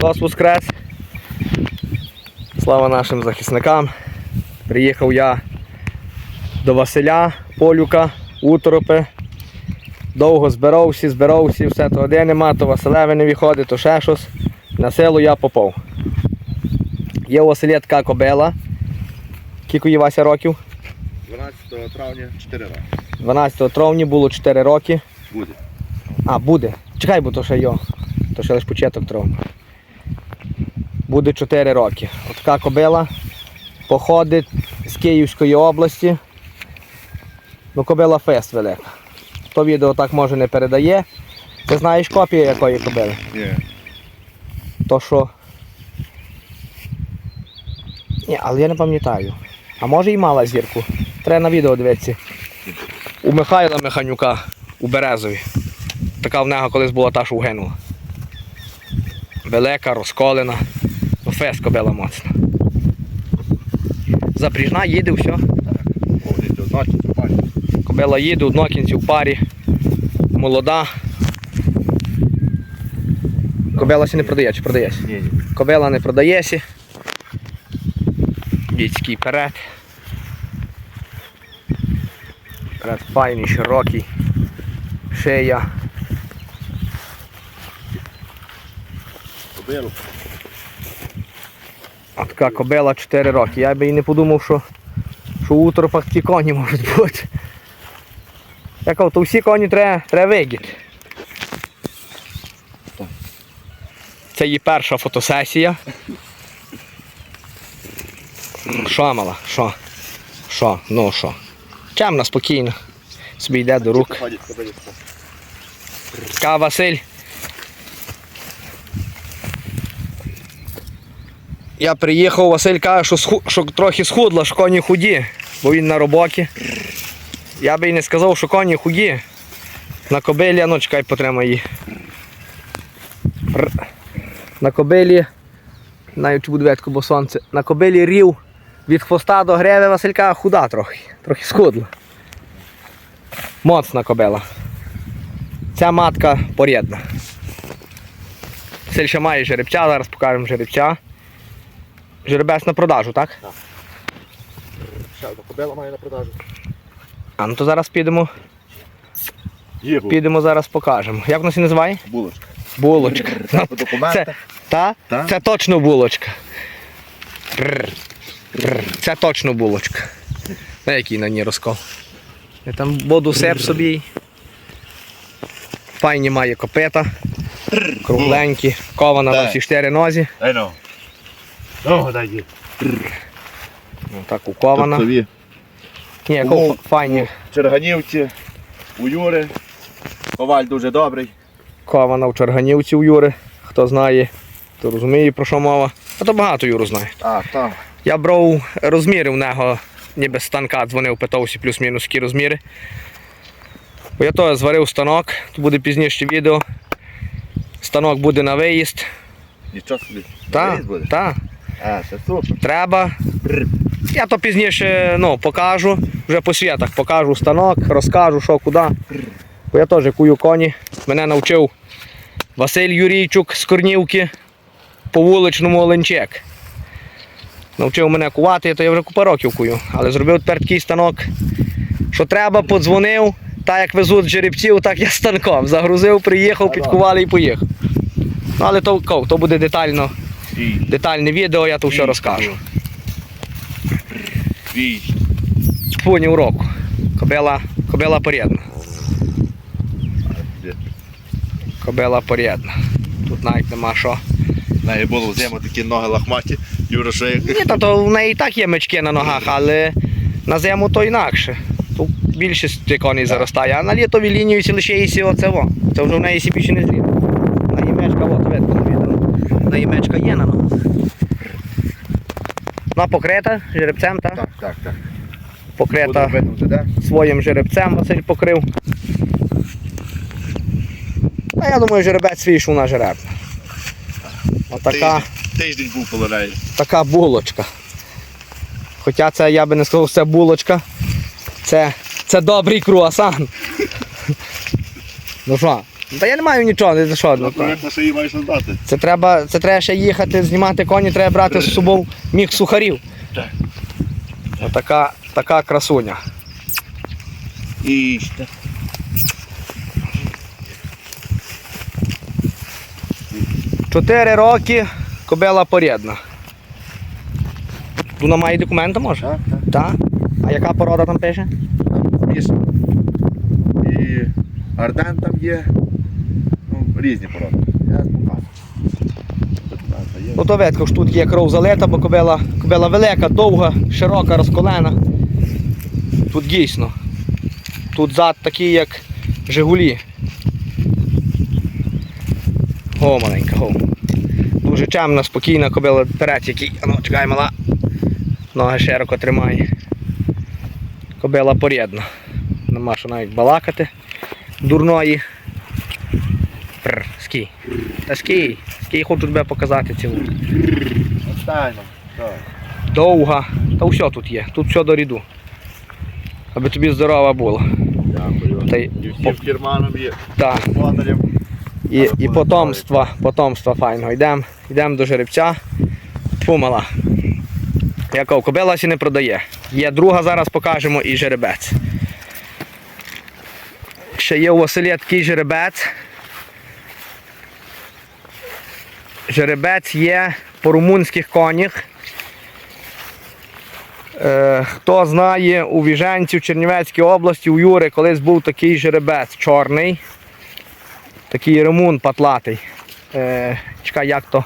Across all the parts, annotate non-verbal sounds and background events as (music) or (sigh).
Христос Воскрес! Слава нашим захисникам! Приїхав я до Василя Полюка, Уторопи. Довго збирався, збирався, все то один нема, то Василеве не виходить, то ще щось. На село я попав. Є у Василя така кобила. Скільки їй Вася років? 12 травня 4 роки. 12 травня було 4 роки. Буде. А, буде. Чекай, бо то ще йо. То ще лише початок травми. Буде 4 роки. От така кобила походить з Київської області. Ну, кобила фест велика. То відео так може не передає. Ти знаєш копію якої кобили? Ні. То що. Ні, але я не пам'ятаю. А може і мала зірку. Треба на відео дивитися. У Михайла Механюка у Березові. Така в нього колись була та, що угинула. Велика, розколена. Фес кобила моцна. Запріжна їде, все. Кобила їде, однокінці в парі. Молода. Кобила ще не продає, чи продається? Ні, ні. Кобила не продається. Дітський перед. Перед файний, широкий. Шия. Кобилу. Така кобила 4 роки. Я би і не подумав, що, що у утропах ті коні можуть бути. Я кажу, то всі коні треба, треба вигід. Це її перша фотосесія. Що, мала? Що? Що? Ну що? Чемна, спокійно. Собі йде до рук. Ходять кобилі. Ка Василь. Я приїхав, Василь каже, що, сху... що трохи схудла, що коні худі, бо він на роботі. Я би і не сказав, що коні худі. На кобилі, ну чекай, потримай її. На кобилі, навіть буду ветку, бо сонце. На кобилі рів від хвоста до греви Василька худа трохи, трохи схудла. Моцна кобила. Ця матка порідна. Василь ще має жеребця, зараз покажемо жеребця. Жеребець на продажу, так? Ще одна кобила має на продажу. А ну то зараз підемо, Є підемо зараз покажемо. Як вона се називає? Булочка. Булочка. По документах. Та? Та. Це точно булочка. Рр. Рр. Це точно булочка. На який на ній розкол. Я там буду сеп собі. Файні має копита. Кругленькі. Кована на всі чотири нозі. Ай ну. Ну, дай є. Ну, Так укована. Тобто Ні, Умов. ко- файні. Черганівці, у Юри. Коваль дуже добрий. Кована в Черганівці у Юри. Хто знає, то розуміє про що мова. А то багато Юру знає. А, там. Я брав розміри в нього, ніби з станка дзвонив, питався плюс-мінус які розміри. Бо я то зварив станок, то буде пізніше відео. Станок буде на виїзд. Нічого собі. Так, Виїзд буде? так, А, це супер. треба. Я то пізніше ну, покажу, вже по святах покажу станок, розкажу, що куди. Бо я теж кую коні. Мене навчив Василь Юрійчук з Корнівки по вуличному Оленчек. Навчив мене кувати, то я вже купа років кую. Але зробив тепер такий станок, що треба, подзвонив, так як везуть жеребців, так я станком. Загрузив, приїхав, підкували і поїхав. Ну, але то, то буде детально. Детальне відео, я то все розкажу. Фуні уроку. Кобила, кобила порідна. Кобила порідна. Тут навіть нема що. Неї було в зиму такі ноги лахматі. Юра, що як... Ні, та то в неї і так є мечки на ногах, але на зиму то інакше. Тут більшість коней заростає, а на літовій лінії сі лише її оце во. Це вже в неї більше не зліт. На її мечка, от видно на відео. На мечка є на ногах. Вона покрита жеребцем, так? Так, так, так. Покрита робити своїм жеребцем Василь покрив. А я думаю, жеребець свій йшов на жеребна. Отака, Тиждень, був пололяє. така булочка. Хоча це я би не сказав, що це булочка. Це, це добрий круасан. (laughs) Ну що, Та я не маю нічого, не за що. Ну, як на шиї маєш здати. це треба, це треба ще їхати, знімати коні, треба брати з собою міг сухарів. Так. Отака така красуня. І ще. Чотири роки кобила порідна. Вона має документи може? Так, так. Так. А яка порода там пише? Мішано. І Арден там є. Різні породи. Я. Ну то видко ж тут є кров залита, бо кобила, кобила велика, довга, широка, розколена. Тут дійсно. Тут зад такий, як Жигулі. О, маленька, о. Дуже чемна, спокійна кобила перець, який. А Ну, чекай, мала. Ноги широко тримає. Кобила порідна. Нема що навіть балакати. Дурної. Та скій. Скій хочу тебе показати цілу. Останньо. Довга. Та все тут є. Тут все до ріду. Аби тобі здорова була. Дякую. Та й- І всім є. Так. І, і потомства, потомства файного. Йдемо йдем до жеребця. Фу, мала. Яков, кобила сі не продає. Є друга, зараз покажемо і жеребець. Ще є у Василія такий жеребець. Жеребець є по румунських конях. Е, хто знає, у Віженці, в Чернівецькій області, у Юри колись був такий жеребець чорний. Такий ремун патлатий. Е, чекай, як то?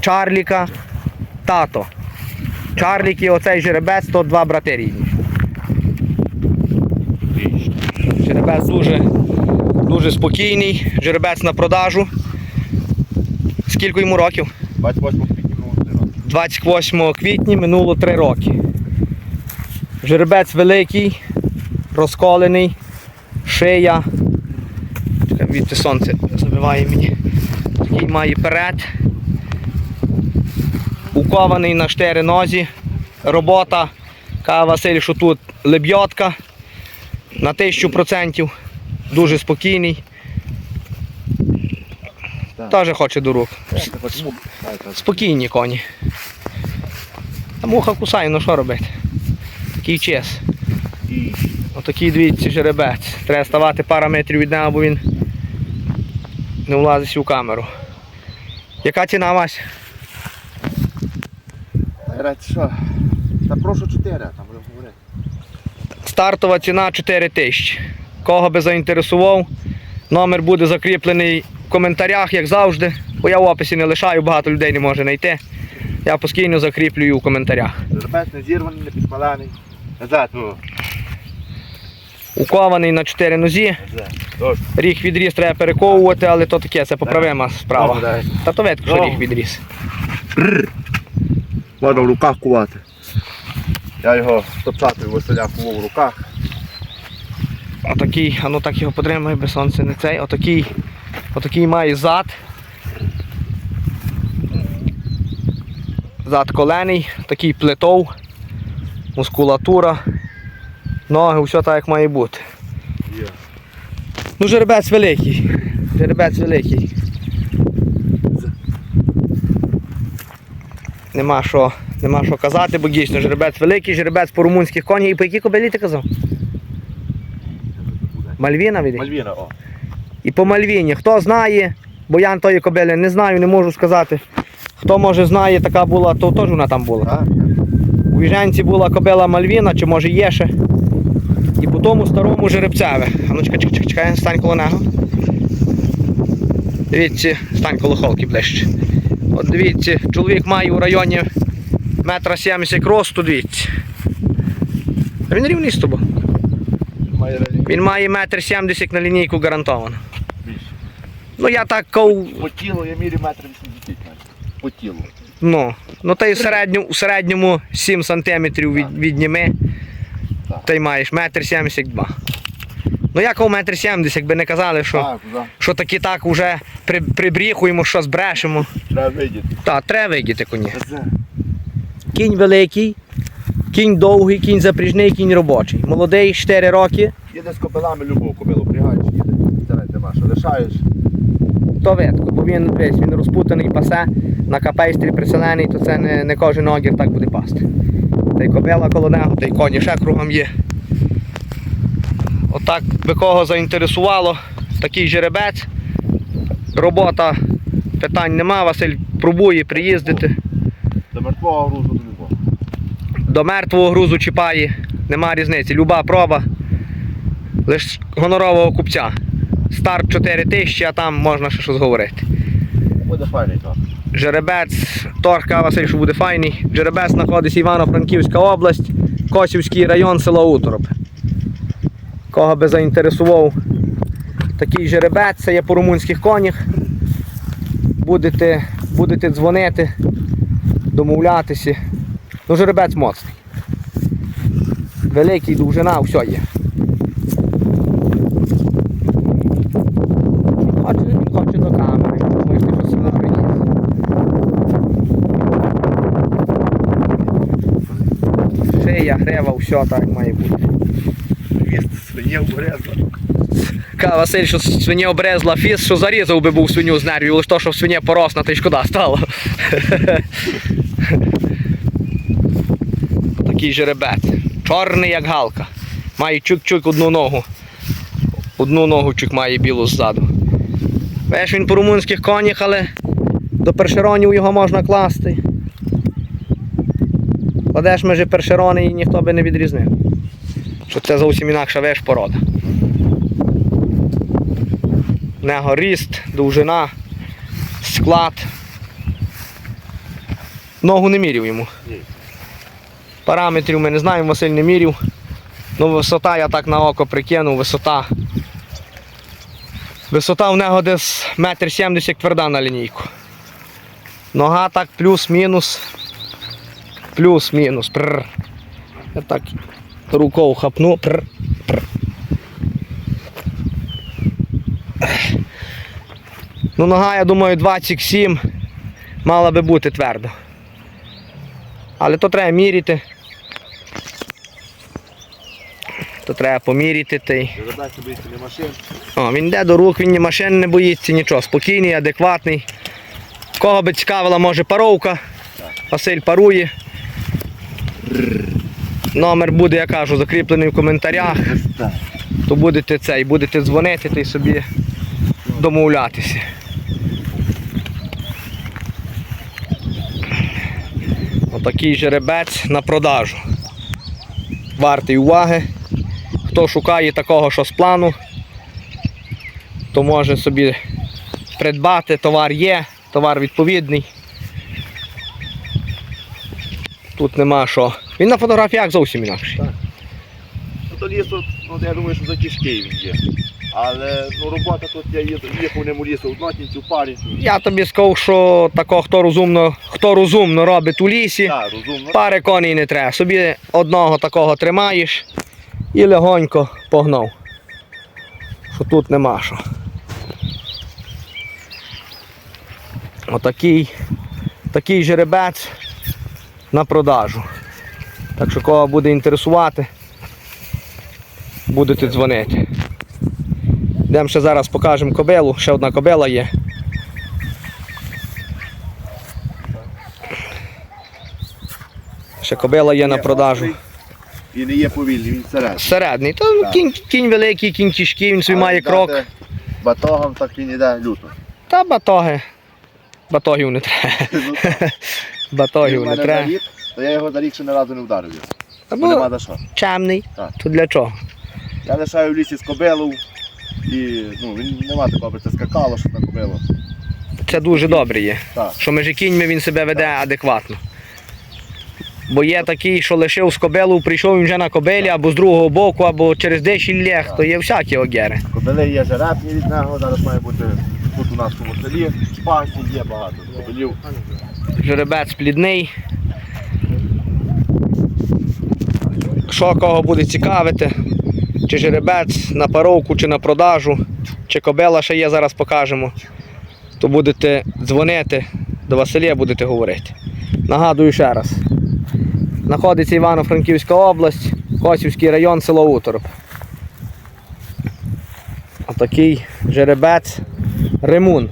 Чарліка, тато. Чарлік і оцей жеребець то два брати рідні. Жеребець дуже, дуже спокійний, жеребець на продажу. Скільки йому років? 28 квітня минулого року. 28 квітня минуло 3 роки. Жеребець великий, розколений, шия. Відти сонце забиває мені. Такий має перед. Укований на чотири нозі. Робота. Каже Василь, що тут лебьотка на 1000%. Дуже спокійний. Теж хоче до рук. Спокійні коні. А муха кусає, ну що робити? Такий чес. Отакий дивіться жеребець. Треба ставати пара метрів від нього, бо він не влазить у камеру. Яка ціна? Грати що? Та прошу 4, там будемо говорити. Стартова ціна 4 тисячі. Кого би заінтересував, номер буде закріплений в коментарях, як завжди. Бо я в описі не лишаю, багато людей не може знайти. Я постійно закріплюю в коментарях. Жеребець не зірваний, не підпалений. Назад, ну. Укований на 4 нозі. Ріг відріз треба перековувати, але то таке, це поправима справа. Та то видко, що ріг відріз. Можна в руках кувати. Я його топчати Василя кував в руках. Отакий, а ну так його потримай, без сонця не цей. Отакий, отакий має зад. Зад колений, такий плитов, мускулатура, ноги, все так як має бути. Ну, жеребець великий. Жеребець великий. Нема що, нема що казати, бо дійсно жеребець великий, жеребець по румунських конях. І по якій кобилі ти казав? Мальвіна від? Мальвіна, о. І по Мальвіні. Хто знає, бо я тої кобили не знаю, не можу сказати. Хто може знає, така була, то теж вона там була. Так? У Віженці була кобила Мальвіна, чи може є ще. І по тому старому жеребцеве. А ну чекай, чекай, чекай, стань коло нього. Дивіться, стань коло холки ближче. От дивіться, чоловік має у районі метра сімдесят росту, дивіться. А Він рівний з тобою. Має. Він має метр сімдесят на лінійку гарантовано. Більше. Ну я так ков, По тілу я мірю метр 80 навіть. По тілу. ну, ну та й в середньому, в середньому 7 сантиметрів від, відніми, Так. та й маєш метр сімдесят два. Ну як у метр сімдесят, якби не казали, що, Так, да. що таки так вже при, прибріхуємо, що збрешемо. Треба видіти. Та, треба видіти коні. Кінь великий, кінь довгий, кінь запріжний, кінь робочий. Молодий, 4 роки. Їде з кобилами любов, кобилу пригаєш, їде. Зараз лишаєш. То видко, бо він, дивись, він розпутаний пасе, на капейстрі приселений, то це не, не кожен огір так буде пасти. Та й кобила коло нього, та й коні ще кругом є. Отак би кого заінтересувало, такий жеребець. Робота, питань нема, Василь пробує приїздити. До мертвого грузу до мертвого грузу чіпає, нема різниці. Люба проба. Лиш гонорового купця. Старт 4 тисячі, а там можна ще щось говорити. Буде файний так. Жеребець, торка Василь, що буде файний. Жеребець знаходиться Івано-Франківська область, Косівський район, село Утороб. Кого би заінтересував такий жеребець, це є по румунських конях. Будете, будете дзвонити, домовлятися. Ну, жеребець моцний. Великий, довжина, все є. Хоче, він хоче до камери, ти щось сюди приніс. Шия, грива, все так має бути. Місто свиня обрезла. Ка Василь, що свиня обрезла фіс, що зарізав би був свиню з нервів, лише то, що свиня поросна, та й шкода стало. Такий жеребець. Чорний, як галка. Має чук-чук одну ногу. Одну ногу чук має білу ззаду. Веш він по румунських конях, але до першеронів його можна класти. Кладеш межі першерони і ніхто би не відрізнив. Що це зовсім інакша веш порода. Нього ріст, довжина, склад. Ногу не міряв йому. Параметрів ми не знаємо, Василь не міряв. Ну, висота я так на око прикинув, висота. Висота в нього десь метр сімдесят тверда на лінійку. Нога так плюс-мінус. Плюс-мінус. Я так рукою хапну. Пррр. Пррр. Ну, нога, я думаю, 27 мала би бути твердо. Але то треба міряти. То треба поміряти. Та й... Жеребець не боїться не машин. О, він йде до рук, він ні машин не боїться, нічого. Спокійний, адекватний. Кого би цікавила, може паровка. Василь парує. Номер буде, я кажу, закріплений в коментарях. То будете цей, будете дзвонити та й собі домовлятися. Отакий жеребець на продажу. Вартий уваги. Хто шукає такого, що з плану, то може собі придбати, товар є, товар відповідний. Тут нема що. Він на фотографіях зовсім інакший. Ну то лісу, ну я думаю, що за тяжкий він є. Але ну, робота тут я їду, їхав ним у лісу нотниці, в парі. Я тобі сказав, що тако, хто розумно, хто розумно робить у лісі, Так, розумно. пари коней не треба. Собі одного такого тримаєш і легонько погнав. Що тут нема що. Отакий такий жеребець на продажу. Так що кого буде інтересувати, будете дзвонити. Йдемо ще зараз покажемо кобилу, ще одна кобила є. Ще кобила є на продажу. І не є повільний, він серед. Середній. Та ну, Так. кінь, кінь великий, кінь тяжкий, він собі має крок. Батогом так він іде люто. Та батоги. Батогів не треба. (laughs) Ну. (laughs) Батогів не треба. то я його за рік ще не разу не вдарив. його. Та Бо нема за що. чемний. Так. То для чого? Я лишаю в лісі з кобилу. І ну, він нема такого, аби це скакало, що на кобилу. Це дуже добре є. Так. Що між кіньми він себе веде адекватно. Бо є такий, що лишив з кобилу, прийшов він вже на кобилі, або з другого боку, або через дещі лег, то є всякі огери. Кобили є жеребні від нього, зараз має бути тут у нас в селі. Пасі є багато. Кобилів. Жеребець плідний. Що кого буде цікавити, чи жеребець на паровку, чи на продажу, чи кобила ще є, зараз покажемо. То будете дзвонити до Василія, будете говорити. Нагадую ще раз. Знаходиться Івано-Франківська область, Косівський район, село Утороб. Отакий жеребець ремун.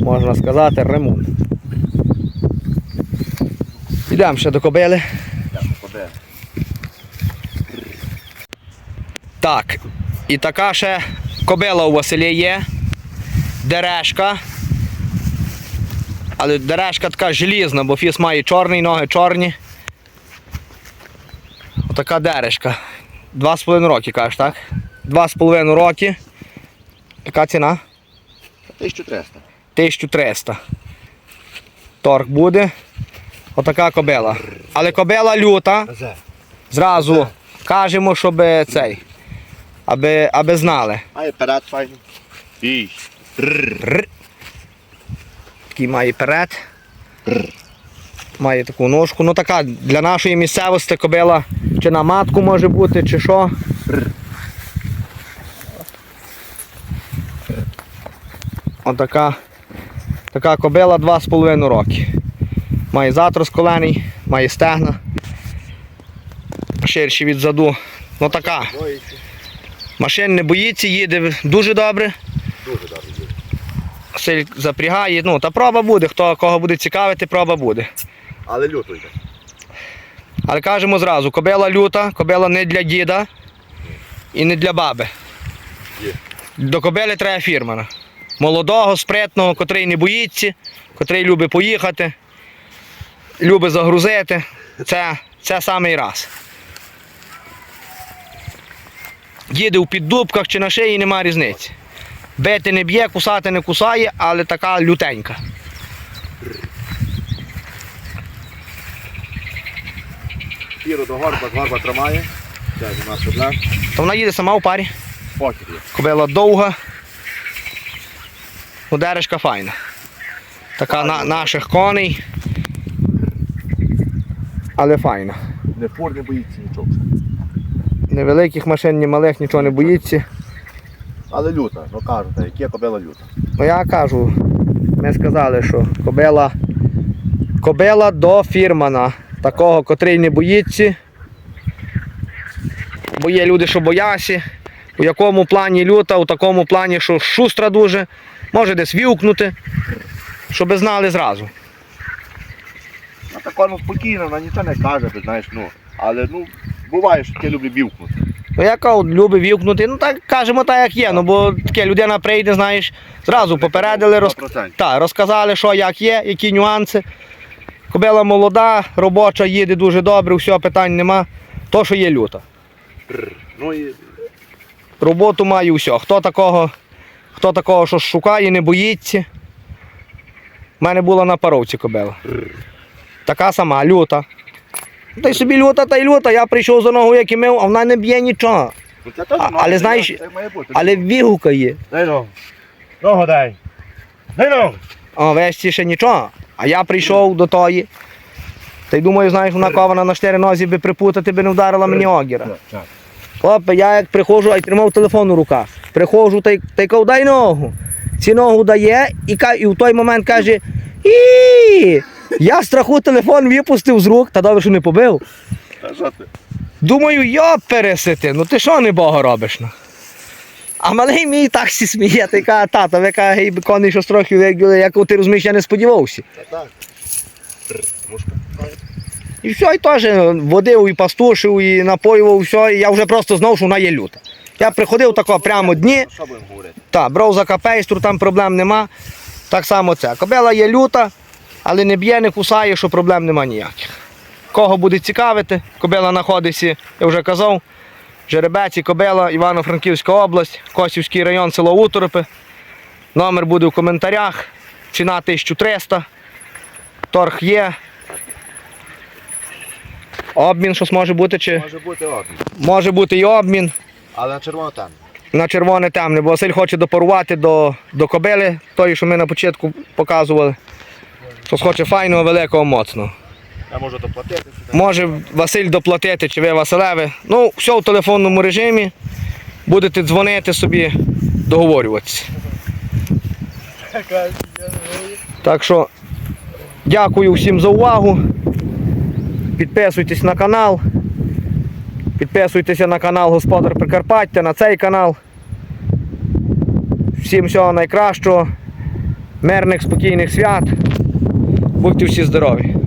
Можна сказати, ремун. Йдемо ще до кобили. Так, і така ще кобила у Василі є. Дерешка. Але дерешка така желізна, бо фіс має чорний, ноги чорні. Отака дерешка. Два з половиною роки, кажеш, так? Два з половиною роки. Яка ціна? 1300. 1300. Торг буде. Отака кобила. Але кобила люта. Зразу кажемо, щоб цей. Аби, аби знали. А і перед файний. Такий має перед. Має таку ножку. Ну така для нашої місцевості кобила чи на матку може бути, чи що. Отака така кобила 2,5 роки. Має затрус колений, має стегна. Ширші від заду. Ну така. Машин не боїться, їде дуже добре. Дуже добре. їде. Силь запрягає. Ну, та проба буде. Хто кого буде цікавити, проба буде. Але люто йде. Але кажемо зразу, кобила люта, кобила не для діда і не для баби. Є. До кобили треба фірмана. Молодого, спритного, котрий не боїться, котрий любить поїхати, любить загрузити. Це, це самий раз. Їде у піддубках чи на шиї нема різниці. Бити не б'є, кусати не кусає, але така лютенька. Піру до горба, горба тримає. Це у нас проблем. То вона їде сама у парі. Покер є. Кобила довга. Дерешка файна. Така на, наших коней. Але файна. Не фур, не боїться нічого. Ні великих машин, ні малих, нічого не боїться. Але люта, ну кажу, та яке кобила люта. Ну я кажу, ми сказали, що кобила, кобила до фірмана. Такого, котрий не боїться. Бо є люди, що бояться. У якому плані люта, у такому плані, що шустра дуже, може десь вівкнути, щоб знали зразу. Ну такому спокійно, вона нічого не каже, ти знаєш, ну. Але ну, буває, що я люблю бівкнути. Ну, яка от любить вівкнути, ну так кажемо так, як є. Ну бо таке людина прийде, знаєш, зразу попередили, роз... та, розказали, що як є, які нюанси. Кобила молода, робоча, їде дуже добре, все, питань нема. То, що є люта. Ну і Роботу має все. Хто такого, хто такого щось шукає, не боїться. У мене була на паровці кобила. Така сама, люта. Та й собі люта, та й люта. Я прийшов за ногу, як і мив, а вона не б'є нічого. ну, це теж А- але знаєш, так має бути. Але вігукає. Дай ногу. Ногу дай. Дай ногу. А вещі ще нічого. А я прийшов до тої. Та й думаю, знаєш, вона кована на чотири нозі би припутати, би не вдарила мені огіра. Хлопе, я як приходжу, а й тримав телефон у руках. Приходжу та й, та й кажу, дай ногу. Ці ногу дає і, і в той момент каже: і я страху телефон випустив з рук, та добре, що не побив. Думаю, йо пересити, ну ти що не бога робиш? Ну? А малий мій так сі сміє, ти каже, тато, ви каже, гей, коней щось трохи як ти розумієш, я не сподівався. Так. І все, і теж водив, і пастушив, і напоював, все, і я вже просто знав, що вона є люта. Я приходив тако прямо дні, Що будемо говорити? та, брав за капейстру, там проблем нема. Так само це. Кобила є люта, але не б'є, не кусає, що проблем нема ніяких. Кого буде цікавити, кобила знаходиться, я вже казав, Жеребець і Кобила, Івано-Франківська область, Косівський район, село Уторопи. Номер буде в коментарях. Ціна 1300. Торг є. Обмін щось може бути, чи Може бути обмін. може бути і обмін Але на червоно там. на червоне темне, бо Василь хоче допарувати до, до кобили, тої, що ми на початку показували. Щось хоче файного, великого, моцного. Я можу доплатити. Може Василь доплатити, чи ви Василеве. Ну, все в телефонному режимі. Будете дзвонити собі, договорюватися. Так що дякую всім за увагу. Підписуйтесь на канал. Підписуйтеся на канал Господар Прикарпаття, на цей канал. всім всього найкращого, мирних, спокійних свят. Будьте всі здорові.